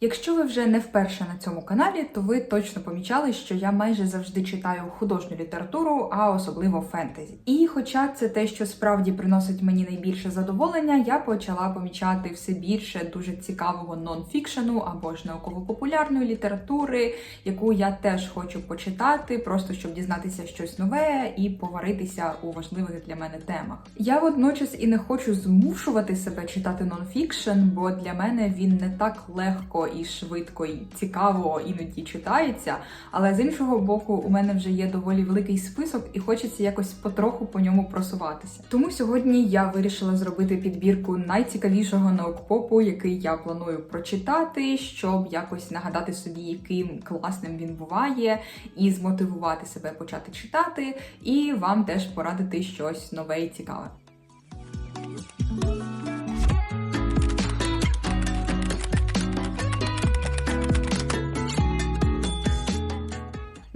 Якщо ви вже не вперше на цьому каналі, то ви точно помічали, що я майже завжди читаю художню літературу, а особливо фентезі. І хоча це те, що справді приносить мені найбільше задоволення, я почала помічати все більше дуже цікавого нонфікшену або ж науково-популярної літератури, яку я теж хочу почитати, просто щоб дізнатися щось нове і поваритися у важливих для мене темах. Я водночас і не хочу змушувати себе читати нонфікшн, бо для мене він не так легко і швидко і цікаво іноді читається. Але з іншого боку, у мене вже є доволі великий список, і хочеться якось потроху по ньому просуватися. Тому сьогодні я вирішила зробити підбірку найцікавішого наукпопу, який я планую прочитати, щоб якось нагадати собі, яким класним він буває, і змотивувати себе почати читати, і вам теж порадити щось нове і цікаве.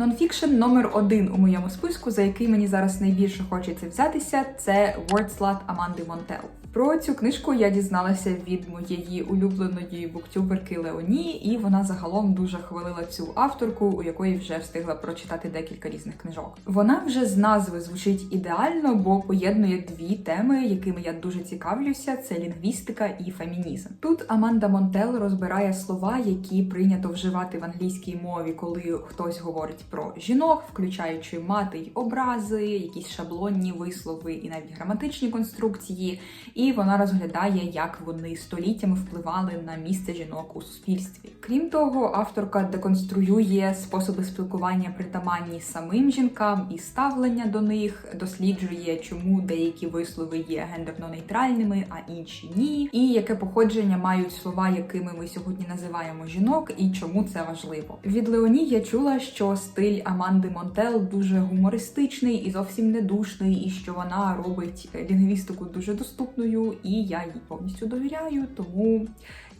Нонфікшн номер один у моєму списку, за який мені зараз найбільше хочеться взятися, це Wordslot Аманди Монтел. Про цю книжку я дізналася від моєї улюбленої буктюберки Леоні, і вона загалом дуже хвалила цю авторку, у якої вже встигла прочитати декілька різних книжок. Вона вже з назви звучить ідеально, бо поєднує дві теми, якими я дуже цікавлюся: це лінгвістика і фемінізм. Тут Аманда Монтел розбирає слова, які прийнято вживати в англійській мові, коли хтось говорить про жінок, включаючи мати й образи, якісь шаблонні вислови і навіть граматичні конструкції. Вона розглядає, як вони століттями впливали на місце жінок у суспільстві. Крім того, авторка деконструює способи спілкування притаманні самим жінкам і ставлення до них, досліджує, чому деякі вислови є гендерно-нейтральними, а інші ні, і яке походження мають слова, якими ми сьогодні називаємо жінок, і чому це важливо. Від Леоні я чула, що стиль Аманди Монтел дуже гумористичний і зовсім не душний, і що вона робить лінгвістику дуже доступною, і я їй повністю довіряю, тому.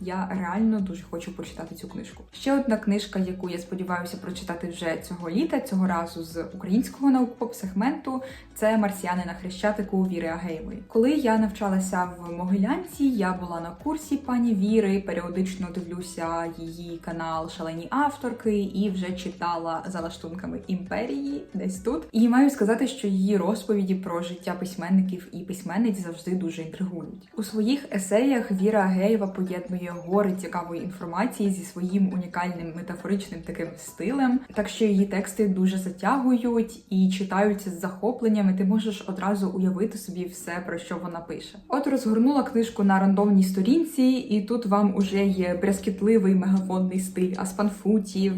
Я реально дуже хочу прочитати цю книжку. Ще одна книжка, яку я сподіваюся прочитати вже цього літа, цього разу з українського наукпоп-сегменту, це Марсіани на хрещатику Віри Агеєвої. Коли я навчалася в Могилянці, я була на курсі пані Віри, періодично дивлюся її канал Шалені авторки і вже читала за лаштунками імперії десь тут. І маю сказати, що її розповіді про життя письменників і письменниць завжди дуже інтригують. У своїх есеях Віра Агеєва поєднує гори цікавої інформації зі своїм унікальним метафоричним таким стилем, так що її тексти дуже затягують і читаються з захопленням. і Ти можеш одразу уявити собі все, про що вона пише. От розгорнула книжку на рандомній сторінці, і тут вам уже є брязкітливий мегафонний стиль аспанфутів.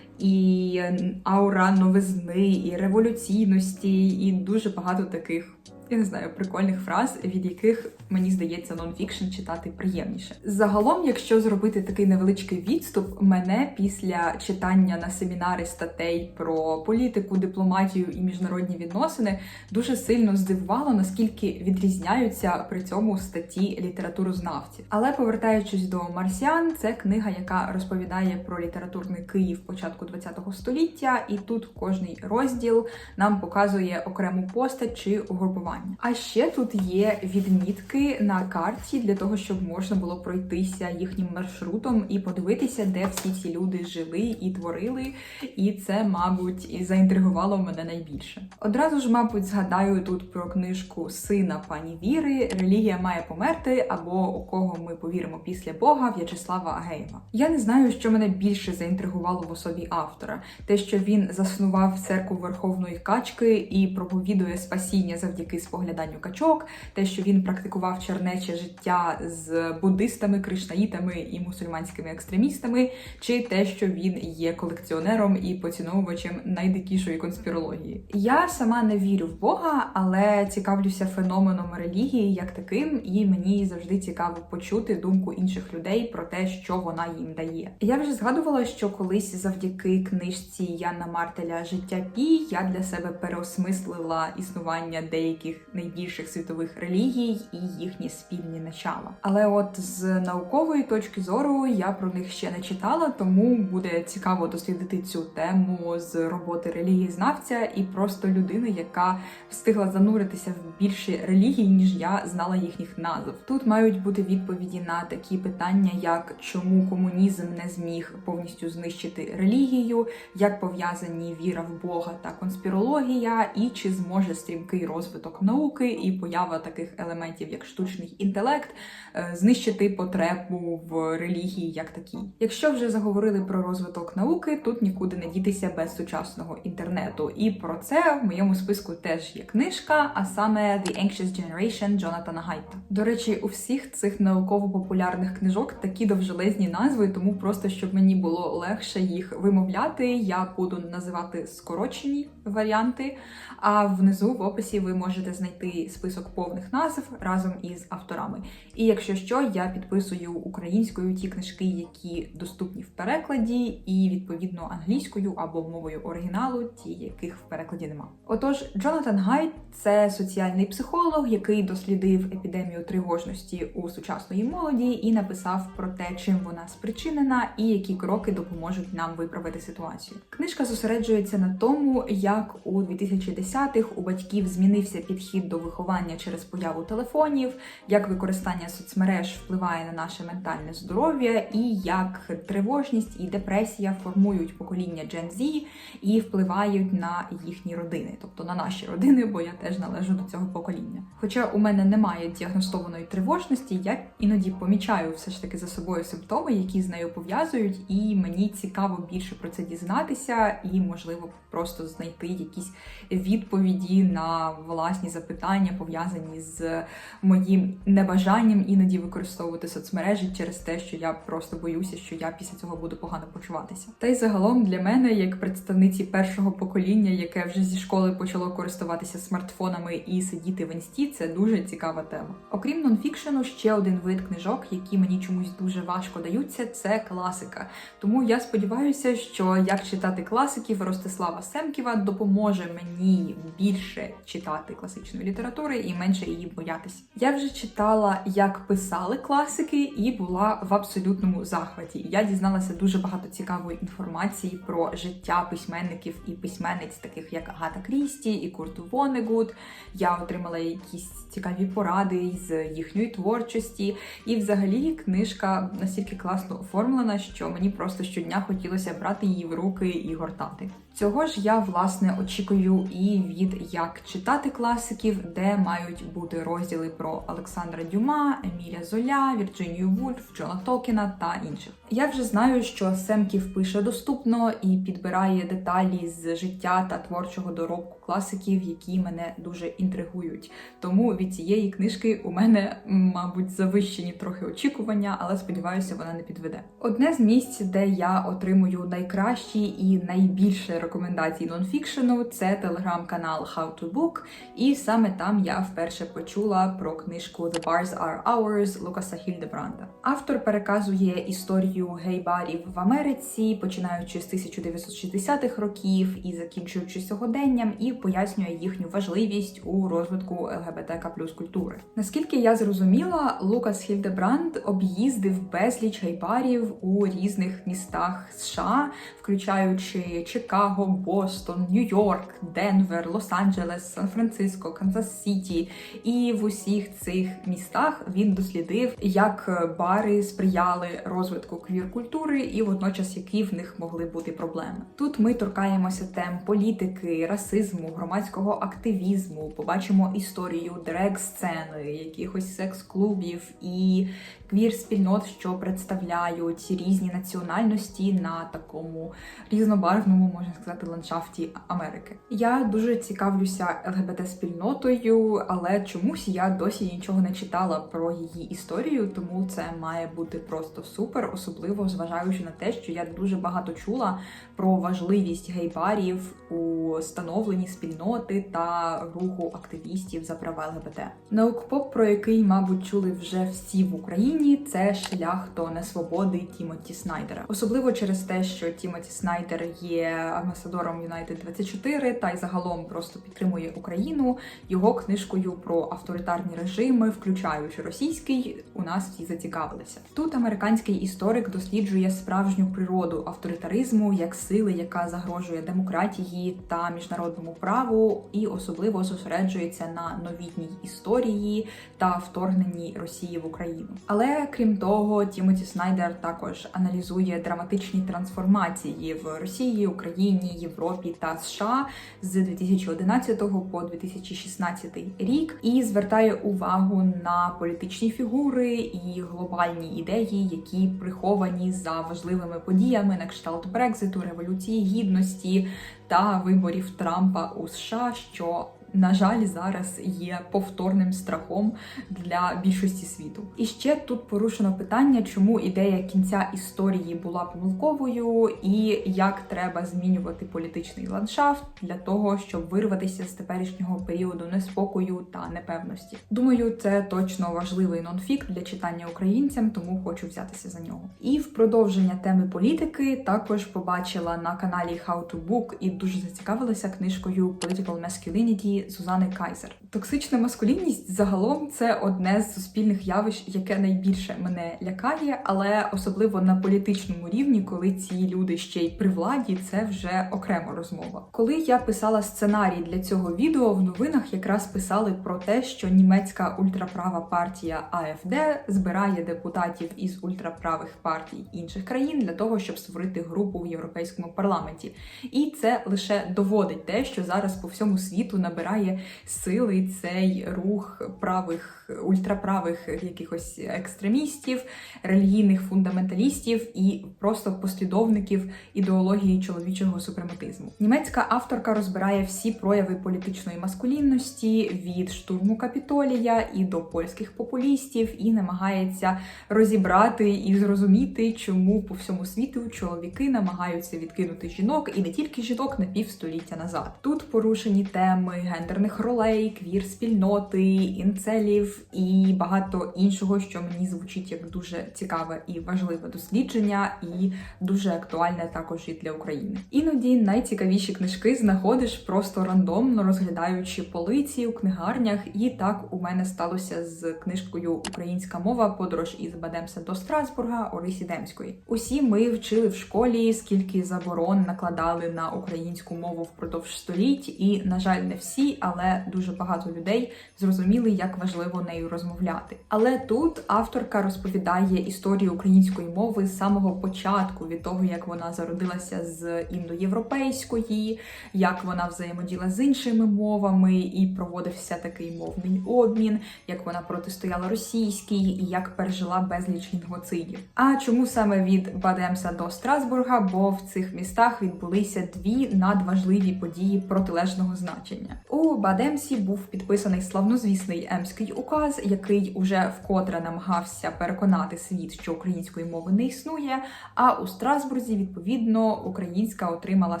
І аура новизни, і революційності, і дуже багато таких я не знаю, прикольних фраз, від яких мені здається нонфікшн читати приємніше. Загалом, якщо зробити такий невеличкий відступ, мене після читання на семінари статей про політику, дипломатію і міжнародні відносини дуже сильно здивувало, наскільки відрізняються при цьому статті літературознавців. Але повертаючись до марсіан, це книга, яка розповідає про літературний Київ початку ХХ століття, і тут кожний розділ нам показує окрему постать чи угрупування. А ще тут є відмітки на карті для того, щоб можна було пройтися їхнім маршрутом і подивитися, де всі ці люди жили і творили. І це, мабуть, і заінтригувало мене найбільше. Одразу ж, мабуть, згадаю тут про книжку Сина пані Віри Релігія має померти або у кого ми повіримо після Бога В'ячеслава Агеєва. Я не знаю, що мене більше заінтригувало в особі автора: те, що він заснував церкву Верховної Качки і проповідує спасіння завдяки спогляданню качок, те, що він практикував чернече життя з буддистами, кришнаїтами і мусульманськими екстремістами, чи те, що він є колекціонером і поціновувачем найдикішої конспірології. Я сама не вірю в Бога, але цікавлюся феноменом релігії як таким, і мені завжди цікаво почути думку інших людей про те, що вона їм дає. Я вже згадувала, що колись завдяки книжці Яна Мартеля Життя Пі я для себе переосмислила існування деяких таких найбільших світових релігій і їхні спільні начала. Але от з наукової точки зору я про них ще не читала, тому буде цікаво дослідити цю тему з роботи релігієзнавця і просто людини, яка встигла зануритися в більше релігій, ніж я знала їхніх назв. Тут мають бути відповіді на такі питання, як чому комунізм не зміг повністю знищити релігію, як пов'язані віра в Бога та конспірологія, і чи зможе стрімкий розвиток науки і поява таких елементів, як штучний інтелект, е, знищити потребу в релігії як такій. Якщо вже заговорили про розвиток науки, тут нікуди не дітися без сучасного інтернету. І про це в моєму списку теж є книжка, а саме The Anxious Generation Джонатана Гайта. До речі, у всіх цих науково-популярних книжок такі довжелезні назви, тому просто щоб мені було легше їх вимовляти, я буду називати скорочені варіанти. А внизу в описі ви можете знайти список повних назв разом із авторами. І якщо що, я підписую українською ті книжки, які доступні в перекладі, і відповідно англійською або мовою оригіналу, ті, яких в перекладі нема. Отож, Джонатан Гайд це соціальний психолог, який дослідив епідемію тривожності у сучасної молоді і написав про те, чим вона спричинена, і які кроки допоможуть нам виправити ситуацію. Книжка зосереджується на тому, як у 2010-х у батьків змінився підхід до виховання через появу телефонів, як використання соцмереж впливає на наше ментальне здоров'я, і як тривожність і депресія формують покоління Gen Z і впливають на їхні родини, тобто на наші родини, бо я теж належу до цього покоління. Хоча у мене немає діагностованої тривожності, я іноді помічаю все ж таки за собою симптоми, які з нею пов'язують, і мені цікаво більше про це дізнатися, і можливо просто знайти якісь відповіді на власні запитання, пов'язані з моїм небажанням іноді використовувати соцмережі через те, що я просто боюся, що я після цього буду погано почуватися. Та й загалом для мене, як представниці першого покоління, яке вже зі школи почало користуватися смартфонами і сидіти в інсті, це дуже цікава тема. Окрім нонфікшену, ще один вид книжок, які мені чомусь дуже важко даються, це класика. Тому я сподіваюся, що як читати класиків Ростислава Семківа допоможе мені більше читати класичної літератури і менше її боятися. Я вже читала, як писали класики, і була в абсолютному захваті. Я дізналася дуже багато цікавої інформації про життя письменників і письменниць, таких як Агата Крісті і Курту Вонегуд. Я отримала якісь цікаві поради з їхньої творчості. І, взагалі, книжка настільки класно оформлена, що мені просто щодня хотілося брати її в руки і гортати. Цього ж я власне очікую і від як читати класиків, де мають бути розділи про Олександра Дюма, Еміля Золя, Вірджинію Вульф, Джона Токіна та інших. Я вже знаю, що Семків пише доступно і підбирає деталі з життя та творчого доробку класиків, які мене дуже інтригують. Тому від цієї книжки у мене, мабуть, завищені трохи очікування, але сподіваюся, вона не підведе. Одне з місць, де я отримую найкращі і найбільше рекомендацій нонфікшену, це телеграм-канал How to Book, і саме там я вперше почула про книжку The Bars Are Ours Лукаса Хільдебранда. Автор переказує історію гей-барів в Америці, починаючи з 1960-х років і закінчуючи сьогоденням, і пояснює їхню важливість у розвитку ЛГБТК плюс культури. Наскільки я зрозуміла, Лукас Хільдебранд об'їздив безліч гей-барів у різних містах США, включаючи Чикаго, Бостон, Нью-Йорк, Денвер, Лос-Анджелес, Сан-Франциско, Канзас-Сіті. І в усіх цих містах він дослідив, як бари сприяли розвитку квір-культури і водночас які в них могли бути проблеми. Тут ми торкаємося тем політики, расизму, громадського активізму, побачимо історію дрек-сцени, якихось секс-клубів і квір-спільнот, що представляють різні національності на такому різнобарвному, можна сказати, ландшафті Америки. Я дуже цікавлюся ЛГБТ-спільнотою, але чомусь я досі нічого не читала про її історію, тому це має бути просто супер, особливо зважаючи на те, що я дуже багато чула про важливість гей-барів у становленні спільноти та руху активістів за права ЛГБТ. Наукпоп, про який, мабуть, чули вже всі в Україні. Україні це шлях до несвободи Тімоті Снайдера, особливо через те, що Тімоті Снайдер є амбасадором United 24 та й загалом просто підтримує Україну. Його книжкою про авторитарні режими, включаючи російський, у нас всі зацікавилися. Тут американський історик досліджує справжню природу авторитаризму як сили, яка загрожує демократії та міжнародному праву, і особливо зосереджується на новітній історії та вторгненні Росії в Україну. Але крім того, Тімоті Снайдер також аналізує драматичні трансформації в Росії, Україні, Європі та США з 2011 по 2016 рік і звертає увагу на політичні фігури і глобальні ідеї, які приховані за важливими подіями на кшталт Брекзиту, революції гідності та виборів Трампа у США, що на жаль, зараз є повторним страхом для більшості світу. І ще тут порушено питання, чому ідея кінця історії була помилковою, і як треба змінювати політичний ландшафт для того, щоб вирватися з теперішнього періоду неспокою та непевності. Думаю, це точно важливий нонфік для читання українцям, тому хочу взятися за нього. І в продовження теми політики також побачила на каналі How to Book і дуже зацікавилася книжкою Political Masculinity Сузани Кайзер. Токсична маскулінність загалом це одне з суспільних явищ, яке найбільше мене лякає, але особливо на політичному рівні, коли ці люди ще й при владі, це вже окрема розмова. Коли я писала сценарій для цього відео, в новинах якраз писали про те, що німецька ультраправа партія АФД збирає депутатів із ультраправих партій інших країн для того, щоб створити групу в європейському парламенті. І це лише доводить те, що зараз по всьому світу набирає сили цей рух правих ультраправих якихось екстремістів, релігійних фундаменталістів і просто послідовників ідеології чоловічого супрематизму. Німецька авторка розбирає всі прояви політичної маскулінності від штурму капітолія і до польських популістів, і намагається розібрати і зрозуміти, чому по всьому світу чоловіки намагаються відкинути жінок і не тільки жінок на півстоліття назад. Тут порушені теми гендерних ролей, квір спільноти, інцелів і багато іншого, що мені звучить як дуже цікаве і важливе дослідження, і дуже актуальне також і для України. Іноді найцікавіші книжки знаходиш просто рандомно розглядаючи полиці у книгарнях, і так у мене сталося з книжкою Українська мова подорож із Бадемса до Страсбурга Орисі Демської. Усі ми вчили в школі, скільки заборон накладали на українську мову впродовж століть, і на жаль, не всі, але дуже багато людей зрозуміли, як важливо нею розмовляти. Але тут авторка розповідає історію української мови з самого початку, від того, як вона зародилася з індоєвропейської, як вона взаємоділа з іншими мовами і проводився такий мовний обмін, як вона протистояла російській і як пережила безліч лінгвоцидів. А чому саме від Бадемса до Страсбурга? Бо в цих містах відбулися дві надважливі події протилежного значення. У Бадемсі був підписаний славнозвісний Емський указ, який уже вкотре намагався переконати світ, що української мови не існує. А у Страсбурзі відповідно українська отримала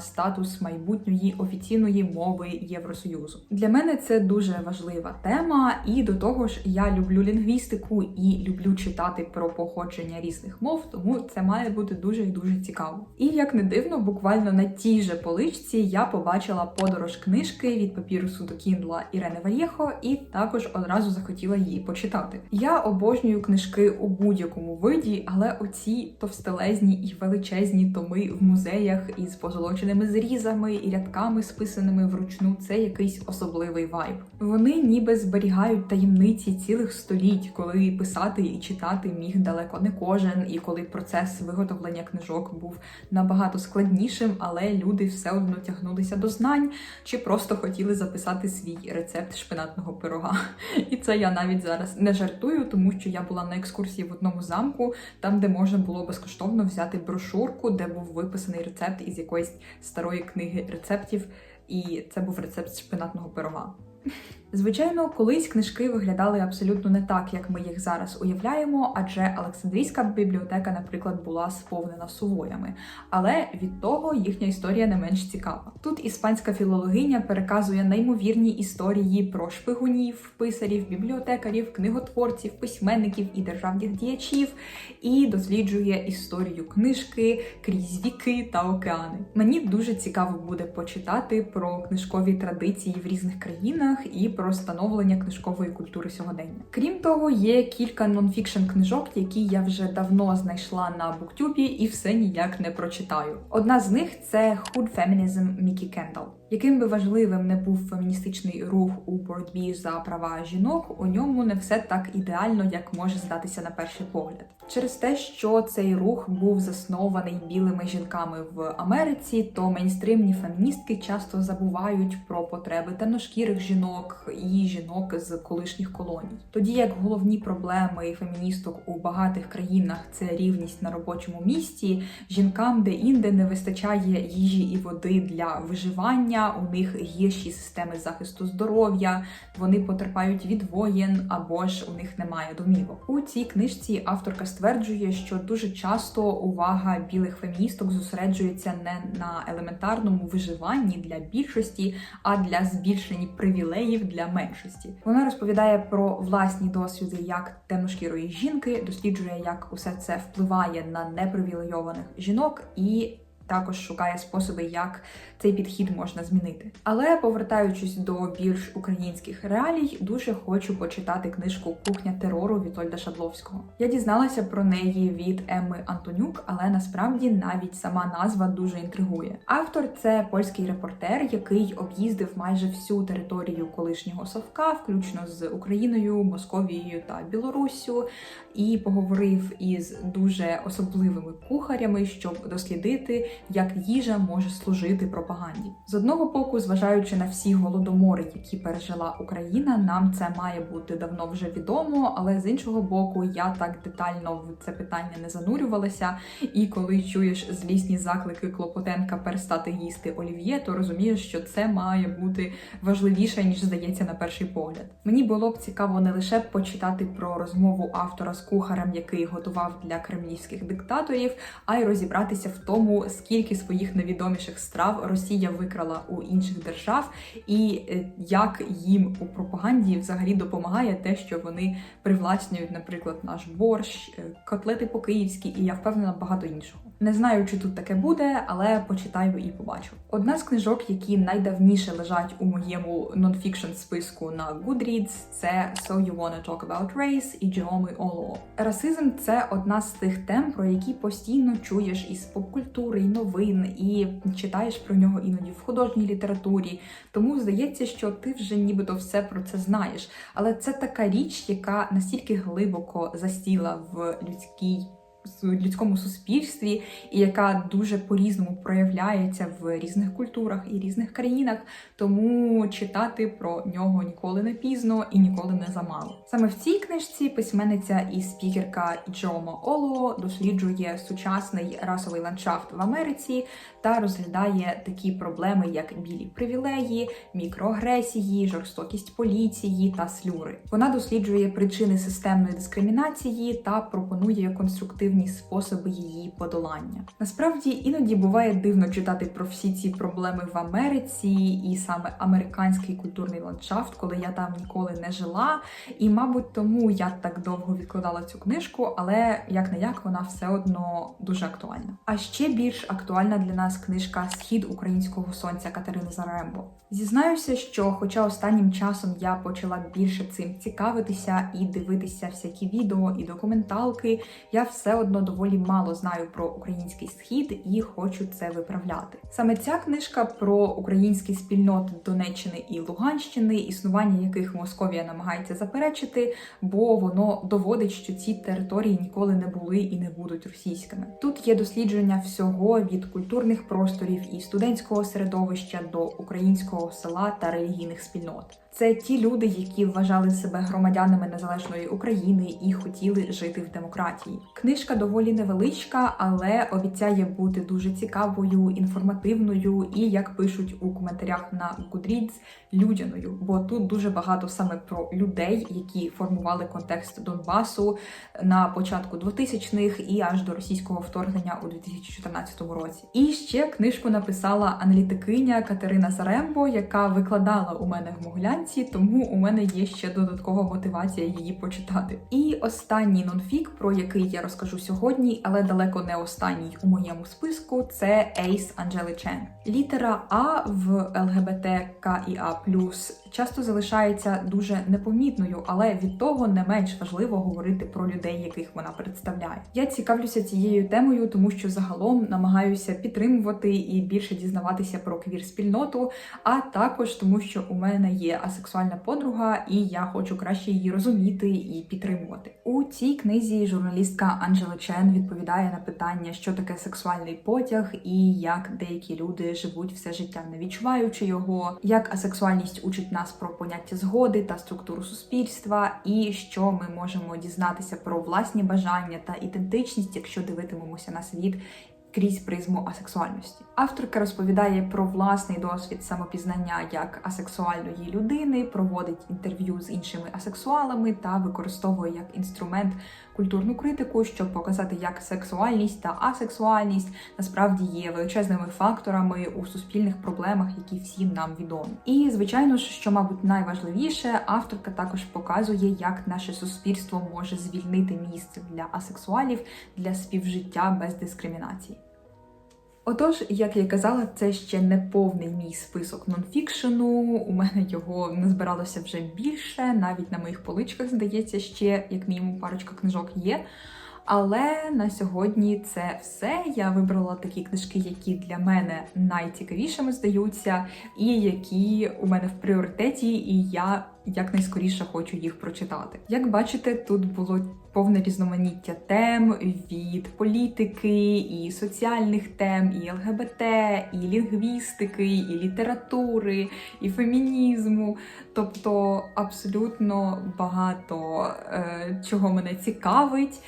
статус майбутньої офіційної мови Євросоюзу. Для мене це дуже важлива тема, і до того ж, я люблю лінгвістику і люблю читати про походження різних мов, тому це має бути дуже і дуже цікаво. І як не дивно, буквально на тій же поличці я побачила подорож книжки від папірусу до Кіндла Ірени Вальєхо, і також одразу захотіла її почитати. Я обожнюю книжки у будь-якому виді, але оці товстелезні і величезні томи в музеях із позолоченими зрізами і рядками, списаними вручну, це якийсь особливий вайб. Вони ніби зберігають таємниці цілих століть, коли писати і читати міг далеко не кожен, і коли процес виготовлення книжок був набагато складнішим, але люди все одно тягнулися до знань чи просто хотіли записати свій рецепт шпинатного пирога. І це я навіть зараз не жартую, тому що я була на екскурсії в одному замку, там де можна було безкоштовно взяти брошурку, де був виписаний рецепт із якоїсь старої книги рецептів, і це був рецепт шпинатного пирога. Звичайно, колись книжки виглядали абсолютно не так, як ми їх зараз уявляємо, адже Олександрійська бібліотека, наприклад, була сповнена сувоями. Але від того їхня історія не менш цікава. Тут іспанська філологиня переказує неймовірні історії про шпигунів, писарів, бібліотекарів, книготворців, письменників і державних діячів, і досліджує історію книжки крізь віки та океани. Мені дуже цікаво буде почитати про книжкові традиції в різних країнах і про становлення книжкової культури сьогодення. Крім того, є кілька нонфікшн книжок, які я вже давно знайшла на буктюбі і все ніяк не прочитаю. Одна з них це Hood Feminism Мікі Кендал. Яким би важливим не був феміністичний рух у боротьбі за права жінок, у ньому не все так ідеально, як може здатися на перший погляд. Через те, що цей рух був заснований білими жінками в Америці, то мейнстримні феміністки часто забувають про потреби темношкірих жінок і жінок з колишніх колоній. Тоді як головні проблеми феміністок у багатих країнах це рівність на робочому місці, жінкам де-інде не вистачає їжі і води для виживання, у них гірші системи захисту здоров'я, вони потерпають від воєн або ж у них немає домівок. У цій книжці авторка стверджує, що дуже часто увага білих феміністок зосереджується не на елементарному виживанні для більшості, а для збільшення привілеїв для меншості. Вона розповідає про власні досвіди як темношкірої жінки, досліджує, як усе це впливає на непривілейованих жінок і. Також шукає способи, як цей підхід можна змінити. Але повертаючись до більш українських реалій, дуже хочу почитати книжку Кухня терору Вітольда Шадловського. Я дізналася про неї від Емми Антонюк, але насправді навіть сама назва дуже інтригує. Автор це польський репортер, який об'їздив майже всю територію колишнього Совка, включно з Україною, Московією та Білоруссю, і поговорив із дуже особливими кухарями, щоб дослідити, як їжа може служити пропаганді. З одного боку, зважаючи на всі голодомори, які пережила Україна, нам це має бути давно вже відомо. Але з іншого боку, я так детально в це питання не занурювалася. І коли чуєш злісні заклики Клопотенка перестати їсти олів'є, то розумієш, що це має бути важливіше ніж здається на перший погляд. Мені було б цікаво не лише почитати про розмову автора з кухарем, який готував для кремлівських диктаторів, а й розібратися в тому, скільки своїх найвідоміших страв Росія викрала у інших держав, і е, як їм у пропаганді взагалі допомагає те, що вони привласнюють, наприклад, наш борщ, е, котлети по-київськи, і я впевнена багато іншого. Не знаю, чи тут таке буде, але почитаю і побачу. Одна з книжок, які найдавніше лежать у моєму нонфікшн списку на Goodreads, це So You Wanna Talk About Race і Джеоми Оло. Расизм це одна з тих тем, про які постійно чуєш із попкультури новин, і читаєш про нього іноді в художній літературі. Тому здається, що ти вже нібито все про це знаєш. Але це така річ, яка настільки глибоко засіла в людській людському суспільстві, і яка дуже по-різному проявляється в різних культурах і різних країнах. Тому читати про нього ніколи не пізно і ніколи не замало. Саме в цій книжці письменниця і спікерка Джома Оло досліджує сучасний расовий ландшафт в Америці та розглядає такі проблеми, як білі привілеї, мікроагресії, жорстокість поліції та слюри. Вона досліджує причини системної дискримінації та пропонує конструктивні способи її подолання. Насправді іноді буває дивно читати про всі ці проблеми в Америці і саме американський культурний ландшафт, коли я там ніколи не жила. І, мабуть, тому я так довго відкладала цю книжку, але як не як вона все одно дуже актуальна. А ще більш актуальна для нас книжка Схід українського сонця Катерини Зарембо. Зізнаюся, що, хоча останнім часом я почала більше цим цікавитися і дивитися всякі відео і документалки, я все одно доволі мало знаю про український схід і хочу це виправляти. Саме ця книжка про українські спільноти Донеччини і Луганщини, існування яких Московія намагається заперечити, бо воно доводить, що ці території ніколи не були і не будуть російськими. Тут є дослідження всього від культурних просторів і студентського середовища до українського села та релігійних спільнот. Це ті люди, які вважали себе громадянами незалежної України і хотіли жити в демократії. Книжка доволі невеличка, але обіцяє бути дуже цікавою, інформативною і, як пишуть у коментарях на Goodreads, людяною. Бо тут дуже багато саме про людей, які формували контекст Донбасу на початку 2000-х і аж до російського вторгнення у 2014 році. І ще книжку написала аналітикиня Катерина Зарембо, яка викладала у мене в Могилянці, тому у мене є ще додаткова мотивація її почитати. І останній нонфік, про який я розкажу сьогодні, але далеко не останній у моєму списку, це Ейс Анджели Чен. Літера А в ЛГБТКІА часто залишається дуже непомітною, але від того не менш важливо говорити про людей, яких вона представляє. Я цікавлюся цією темою, тому що загалом намагаюся підтримувати і більше дізнаватися про квір-спільноту, а також тому, що у мене є асексуальна подруга, і я хочу краще її розуміти і підтримувати. У цій книзі журналістка Анджела Чен відповідає на питання, що таке сексуальний потяг, і як деякі люди живуть все життя, не відчуваючи його, як асексуальність учить нас про поняття згоди та структуру суспільства, і що ми можемо дізнатися про власні бажання та ідентичність, якщо дивитимемося на світ. Крізь призму асексуальності авторка розповідає про власний досвід самопізнання як асексуальної людини, проводить інтерв'ю з іншими асексуалами та використовує як інструмент культурну критику, щоб показати, як сексуальність та асексуальність насправді є величезними факторами у суспільних проблемах, які всім нам відомі. І звичайно ж, що мабуть найважливіше, авторка також показує, як наше суспільство може звільнити місце для асексуалів для співжиття без дискримінації. Отож, як я казала, це ще не повний мій список нонфікшену. У мене його не збиралося вже більше. Навіть на моїх поличках, здається, ще як мінімум парочка книжок є. Але на сьогодні це все. Я вибрала такі книжки, які для мене найцікавішими здаються, і які у мене в пріоритеті, і я якнайскоріше хочу їх прочитати. Як бачите, тут було повне різноманіття тем від політики, і соціальних тем, і ЛГБТ, і лінгвістики, і літератури, і фемінізму. Тобто абсолютно багато е, чого мене цікавить,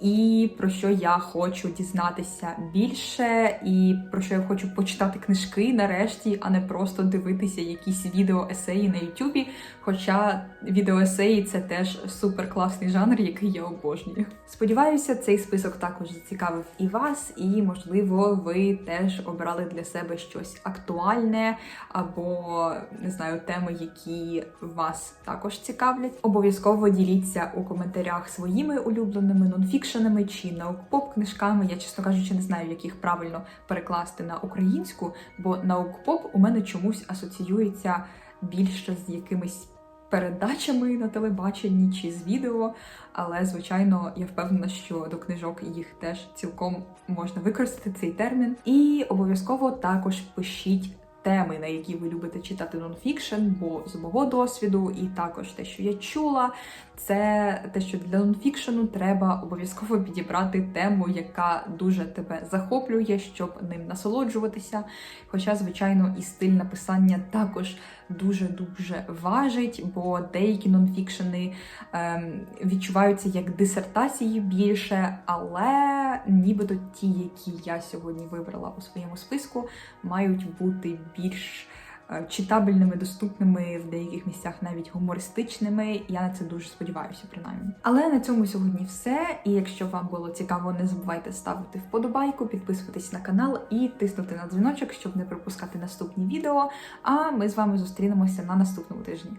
і про що я хочу дізнатися більше, і про що я хочу почитати книжки нарешті, а не просто дивитися якісь відео есеї на Ютубі. Хоча відеоесеї це теж супер класний жанр, який я обожнюю. Сподіваюся, цей список також зацікавив і вас, і можливо, ви теж обрали для себе щось актуальне або не знаю, теми, які вас також цікавлять. Обов'язково діліться у коментарях своїми улюбленими нонфікшенами чи наукпоп книжками. Я, чесно кажучи, не знаю, як їх правильно перекласти на українську, бо наукпоп у мене чомусь асоціюється більше з якимись передачами на телебаченні чи з відео. Але, звичайно, я впевнена, що до книжок їх теж цілком можна використати цей термін. І обов'язково також пишіть. Теми, на які ви любите читати нонфікшн, бо з мого досвіду, і також те, що я чула, це те, що для нонфікшену треба обов'язково підібрати тему, яка дуже тебе захоплює, щоб ним насолоджуватися. Хоча, звичайно, і стиль написання також дуже-дуже важить, бо деякі нонфікшени ем, відчуваються як дисертації більше, але нібито ті, які я сьогодні вибрала у своєму списку, мають бути більш Е, читабельними, доступними в деяких місцях, навіть гумористичними. Я на це дуже сподіваюся, принаймні. Але на цьому сьогодні все. І якщо вам було цікаво, не забувайте ставити вподобайку, підписуватись на канал і тиснути на дзвіночок, щоб не пропускати наступні відео. А ми з вами зустрінемося на наступному тижні.